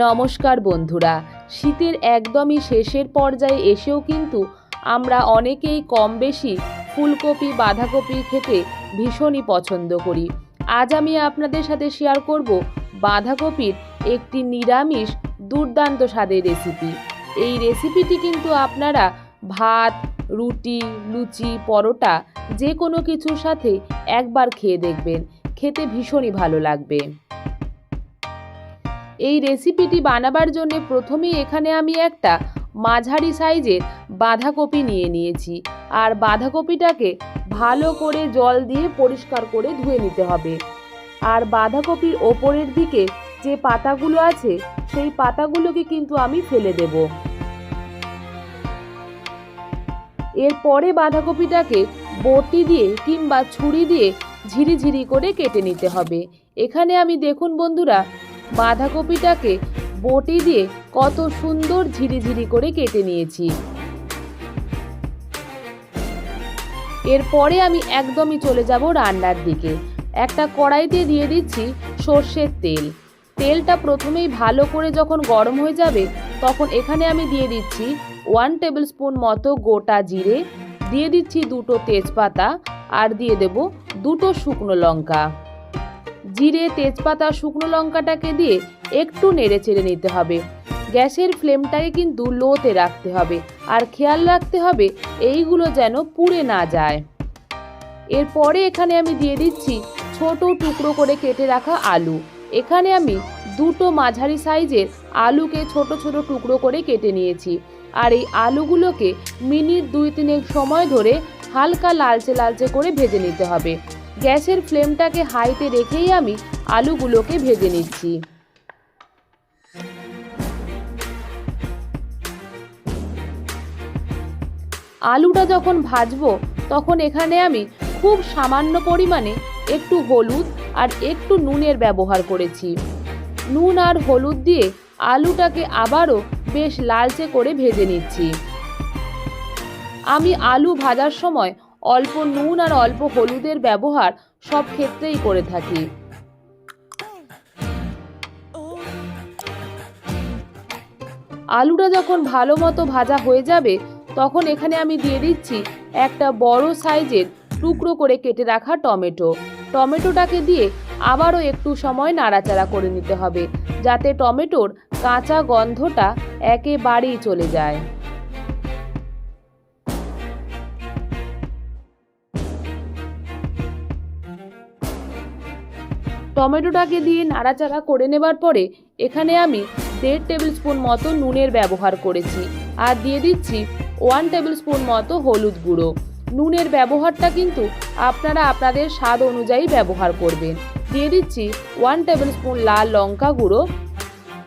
নমস্কার বন্ধুরা, শীতের একদমই শেষের পর্যায়ে এসেও কিন্তু আমরা অনেকেই কম বেশি ফুলকপি, বাঁধাকপি খেতে ভীষণই পছন্দ করি। আজ আমি আপনাদের সাথে শেয়ার করব বাঁধাকপির একটি নিরামিষ দুর্দান্ত স্বাদের রেসিপি এই রেসিপিটি কিন্তু আপনারা ভাত, রুটি, লুচি, পরোটা যে কোনো কিছুর সাথে একবার খেয়ে দেখবেন, খেতে ভীষণই ভালো লাগবে। এই রেসিপিটি বানাবার জন্য প্রথমেই এখানে আমি একটা মাঝারি সাইজের বাঁধাকপি নিয়ে নিয়েছি। আর বাঁধাকপিটাকে ভালো করে জল দিয়ে পরিষ্কার করে ধুয়ে নিতে হবে। আর বাঁধাকপির ওপরের দিকে যে পাতাগুলো আছে, সেই পাতাগুলোকে কিন্তু আমি ফেলে দেব। এরপরে বাঁধাকপিটাকে বটি দিয়ে কিংবা ছুরি দিয়ে ঝিরিঝিরি করে কেটে নিতে হবে। এখানে আমি দেখুন বন্ধুরা বাঁধাকপিটাকে বটি দিয়ে কত সুন্দর ঝিরিঝিরি করে কেটে নিয়েছি। এরপরে আমি একদমই চলে যাব রান্নার দিকে। একটা কড়াইতে দিয়ে দিচ্ছি সর্ষের তেল। তেলটা প্রথমেই ভালো করে যখন গরম হয়ে যাবে, তখন এখানে আমি দিয়ে দিচ্ছি ওয়ান টেবিল স্পুন মতো গোটা জিরে, দিয়ে দিচ্ছি দুটো তেজপাতা, আর দিয়ে দেব দুটো শুকনো লঙ্কা। জিরে, তেজপাতা, শুকনো লঙ্কাটাকে দিয়ে একটু নেড়ে চেড়ে নিতে হবে। গ্যাসের ফ্লেমটাকে কিন্তু লোতে রাখতে হবে আর খেয়াল রাখতে হবে এইগুলো যেন পুড়ে না যায়। এরপরে এখানে আমি দিয়ে দিচ্ছি ছোট টুকরো করে কেটে রাখা আলু। এখানে আমি দুটো মাঝারি সাইজের আলুকে ছোট ছোট টুকরো করে কেটে নিয়েছি আর এই আলুগুলোকে মিনিট দুই তিনেক সময় ধরে হালকা লালচে লালচে করে ভেজে নিতে হবে। গ্যাসের ফ্লেমটাকে হাইতে রেখেই আমি আলুগুলোকে ভেজে নিচ্ছি। আলুটা যখন ভাজবো, তখন এখানে আমি খুব সামান্য পরিমাণে একটু হলুদ আর একটু নুনের ব্যবহার করেছি। নুন আর হলুদ দিয়ে আলুটাকে আবারও বেশ লালচে করে ভেজে নিচ্ছি। আমি আলু ভাজার সময় অল্প নুন আর অল্প হলুদের ব্যবহার সব ক্ষেত্রেই করে থাকি। আলুটা যখন ভালো মতো ভাজা হয়ে যাবে, তখন এখানে আমি দিয়ে দিচ্ছি একটা বড় সাইজের টুকরো করে কেটে রাখা টমেটো। টমেটোটাকে দিয়ে আবারও একটু সময় নাড়াচাড়া করে নিতে হবে, যাতে টমেটোর কাঁচা গন্ধটা একেবারেই চলে যায়। টমেটোটাকে দিয়ে নাড়াচাড়া করে নেবার পরে এখানে আমি দেড় টেবিল স্পুন মতো নুনের ব্যবহার করেছি। আর দিয়ে দিচ্ছি ওয়ান টেবিল স্পুন মতো হলুদ গুঁড়ো। নুনের ব্যবহারটা কিন্তু আপনারা আপনাদের স্বাদ অনুযায়ী ব্যবহার করবেন। দিয়ে দিচ্ছি ওয়ান টেবিল স্পুন লাল লঙ্কা গুঁড়ো।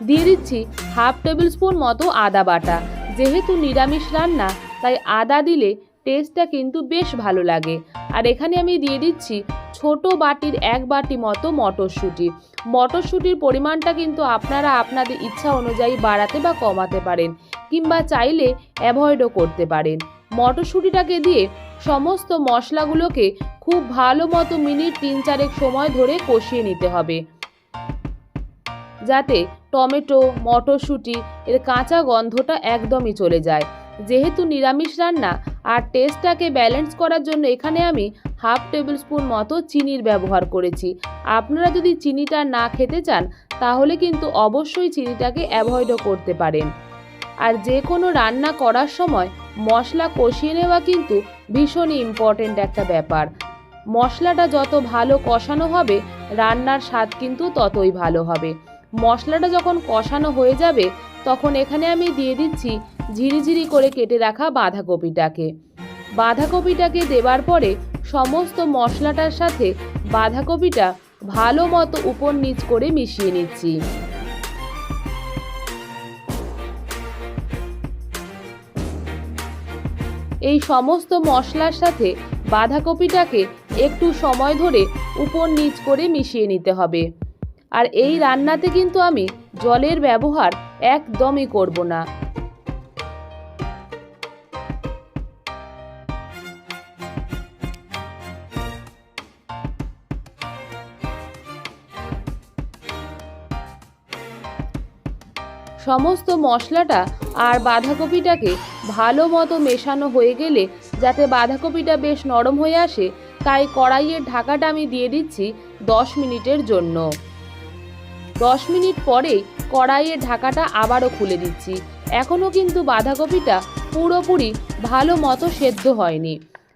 দিয়ে দিচ্ছি হাফ টেবিল স্পুন মতো আদা বাটা। যেহেতু নিরামিষ রান্না, তাই আদা দিলে টেস্টটা কিন্তু বেশ ভালো লাগে। আর এখানে আমি দিয়ে দিচ্ছি ছোট বাটির এক বাটি মতো মটরশুঁটি। মটরশুঁটির পরিমাণটা কিন্তু আপনারা আপনাদের ইচ্ছা অনুযায়ী বাড়াতে বা কমাতে পারেন কিংবা চাইলে অ্যাভয়েডও করতে পারেন। মটরশুঁটিটাকে দিয়ে সমস্ত মশলাগুলোকে খুব ভালো মতো মিনিট তিন চারেক সময় ধরে কষিয়ে নিতে হবে। যাতে টমেটো, মটরশুঁটি, এর কাঁচা গন্ধটা একদমই চলে যায়। যেহেতু নিরামিষ রান্না আর টেস্টটাকে ব্যালেন্স করার জন্য এখানে আমি হাফ টেবিল স্পুন মতো চিনির ব্যবহার করেছি। আপনারা যদি চিনিটা না খেতে চান, তাহলে কিন্তু অবশ্যই চিনিটাকে অ্যাভয়েডও করতে পারেন। আর যে কোনো রান্না করার সময় মশলা কষিয়ে নেওয়া কিন্তু ভীষণই ইম্পর্ট্যান্ট একটা ব্যাপার। মশলাটা যত ভালো কষানো হবে, রান্নার স্বাদ কিন্তু ততই ভালো হবে। মশলাটা যখন কষানো হয়ে যাবে, তখন এখানে আমি দিয়ে দিচ্ছি ঝিরিঝিরি করে কেটে রাখা বাঁধাকপিটাকে। বাঁধাকপিটাকে দেবার পরে সমস্ত মশলাটার সাথে বাঁধাকপিটা ভালো মতো উপর নিচ করে মিশিয়ে নিচ্ছি। এই সমস্ত মশলার সাথে বাঁধাকপিটাকে একটু সময় ধরে উপর নিচ করে মিশিয়ে নিতে হবে। আর এই রান্নাতে কিন্তু আমি জলের ব্যবহার একদমই করব না। সমস্ত মশলাটা আর বাঁধাকপিটাকে ভালো মতো মেশানো হয়ে গেলে যাতে বাঁধাকপিটা বেশ নরম হয়ে আসে, তাই কড়াইয়ের ঢাকাটা আমি দিয়ে দিচ্ছি দশ মিনিটের জন্য। দশ মিনিট পরে কড়াইয়ের ঢাকাটা আবারও খুলে দিচ্ছি। এখনও কিন্তু বাঁধাকপিটা পুরোপুরি ভালো মতো সেদ্ধ হয়নি।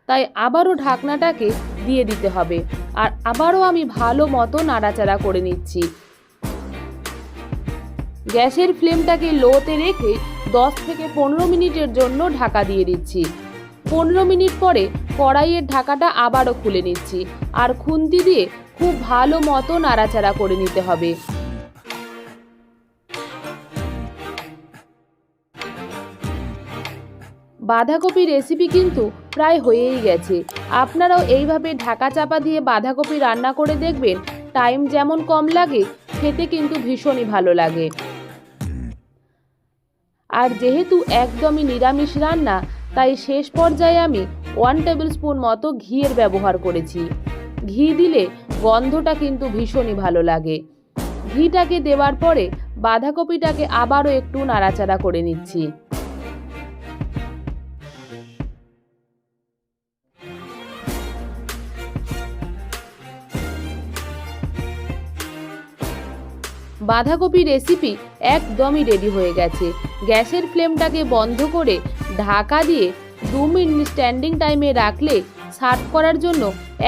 তাই আবারও ঢাকনাটাকে দিয়ে দিতে হবে। আর আবারও আমি ভালো মতো নাড়াচাড়া করে নিচ্ছি। গ্যাসের ফ্লেমটাকে লোতে রেখে দশ থেকে পনেরো মিনিটের জন্য ঢাকা দিয়ে দিচ্ছি। পনেরো মিনিট পরে কড়াইয়ের ঢাকাটা আবারও খুলে নিচ্ছি আর খুন্তি দিয়ে খুব ভালো মতো নাড়াচাড়া করে নিতে হবে। বাঁধাকপি রেসিপি কিন্তু প্রায় হয়েই গেছে। আপনারাও এইভাবে ঢাকা চাপা দিয়ে বাঁধাকপি রান্না করে দেখবেন, টাইম যেমন কম লাগে, খেতে কিন্তু ভীষণই ভালো লাগে। আর যেহেতু একদমই নিরামিষ রান্না, তাই শেষ পর্যায়ে আমি ওয়ান টেবিল স্পুন মতো ঘিয়ের ব্যবহার করেছি। ঘি দিলে গন্ধটা কিন্তু ভীষণই ভালো লাগে। ঘিটাকে দেওয়ার পরে বাঁধাকপিটাকে আবারও একটু নাড়াচাড়া করে নিচ্ছি। বাঁধাকপি রেসিপি একদমই রেডি হয়ে গেছে। গ্যাসের ফ্লেমটাকে বন্ধ করে ঢাকা দিয়ে দু মিনিট স্ট্যান্ডিং টাইমে রাখলে সার্ভ করার জন্য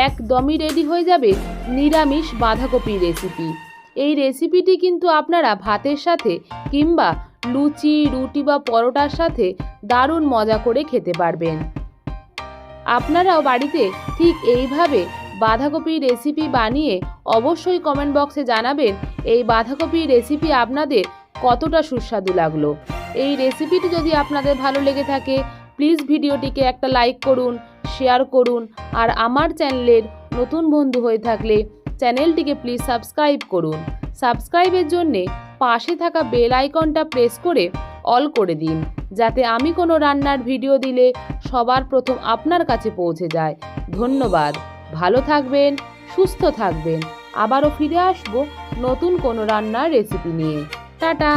একদমই রেডি হয়ে যাবে নিরামিষ বাঁধাকপি রেসিপি এই রেসিপিটি কিন্তু আপনারা ভাতের সাথে কিংবা লুচি, রুটি বা পরোটার সাথে দারুণ মজা করে খেতে পারবেন। আপনারাও বাড়িতে ঠিক এইভাবে বাঁধাকপি রেসিপি বানিয়ে অবশ্যই কমেন্ট বক্সে জানাবেন এই বাঁধাকপি রেসিপি আপনাদের কতটা সুস্বাদু লাগল। এই রেসিপিটি যদি আপনাদের ভালো লেগে থাকে প্লিজ ভিডিওটিকে একটা লাইক করুন শেয়ার করুন, আর আমার চ্যানেলের নতুন বন্ধু হয়ে থাকলে চ্যানেলটিকে প্লিজ সাবস্ক্রাইব করুন। সাবস্ক্রাইবের জন্যে পাশে থাকা বেল আইকনটা প্রেস করে অল করে দিন, যাতে আমি কোনো রান্নার ভিডিও দিলে সবার প্রথম আপনার কাছে পৌঁছে যায়। ধন্যবাদ। ভালো থাকবেন সুস্থ থাকবেন। আবারও ফিরে আসব নতুন কোনো রান্নার রেসিপি নিয়ে। টাটা!